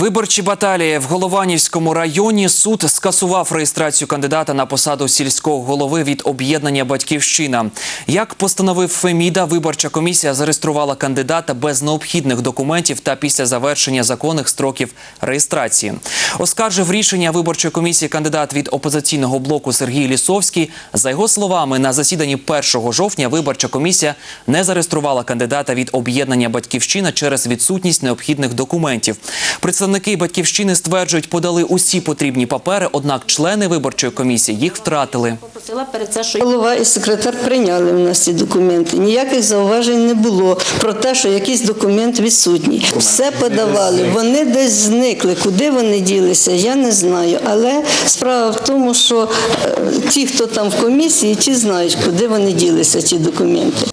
Виборчі баталії в Голованівському районі суд скасував реєстрацію кандидата на посаду сільського голови від об'єднання Батьківщина. Як постановив Феміда, виборча комісія зареєструвала кандидата без необхідних документів та після завершення законних строків реєстрації. Оскаржив рішення виборчої комісії кандидат від опозиційного блоку Сергій Лісовський. За його словами, на засіданні 1 жовтня виборча комісія не зареєструвала кандидата від об'єднання Батьківщина через відсутність необхідних документів. Представники батьківщини стверджують, подали усі потрібні папери, однак члени виборчої комісії їх втратили. Попросила перед це, що Голова і секретар прийняли в нас ці документи. Ніяких зауважень не було про те, що якийсь документ відсутній. Все подавали. Вони десь зникли. Куди вони ділися, я не знаю. Але справа в тому, що е, ті, хто там в комісії, ті знають, куди вони ділися, ці документи.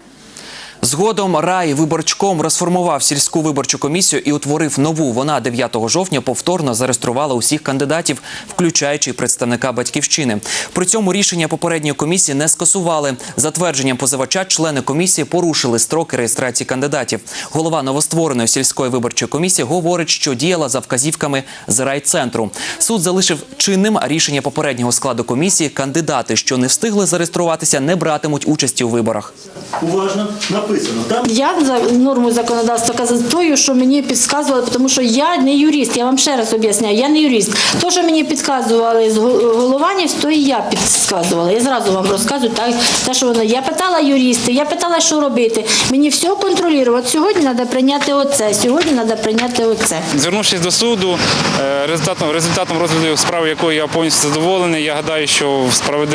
Згодом рай виборчком розформував сільську виборчу комісію і утворив нову. Вона 9 жовтня повторно зареєструвала усіх кандидатів, включаючи представника батьківщини. При цьому рішення попередньої комісії не скасували. За твердженням позивача, члени комісії порушили строки реєстрації кандидатів. Голова новоствореної сільської виборчої комісії говорить, що діяла за вказівками з райцентру. Суд залишив чинним рішення попереднього складу комісії. Кандидати, що не встигли зареєструватися, не братимуть участі у виборах. уважно написано. Там я за норму законодавства казатою, що мені підказували, тому що я не юрист. Я вам ще раз об'ясняю, я не юрист. То, що мені підказували з гол- голованів, то і я підказувала. Я зразу вам розказую так, те, що воно. Я питала юристів, я питала, що робити. Мені все контролювати. Сьогодні треба прийняти оце, сьогодні треба прийняти оце. Звернувшись до суду, е, результатом, результатом розгляду справи, якою я повністю задоволений, я гадаю, що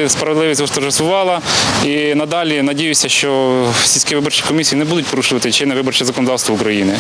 справедливість восторжествувала. І надалі надіюся, що сільські виборчі комісії не будуть порушувати чинне виборче законодавство України.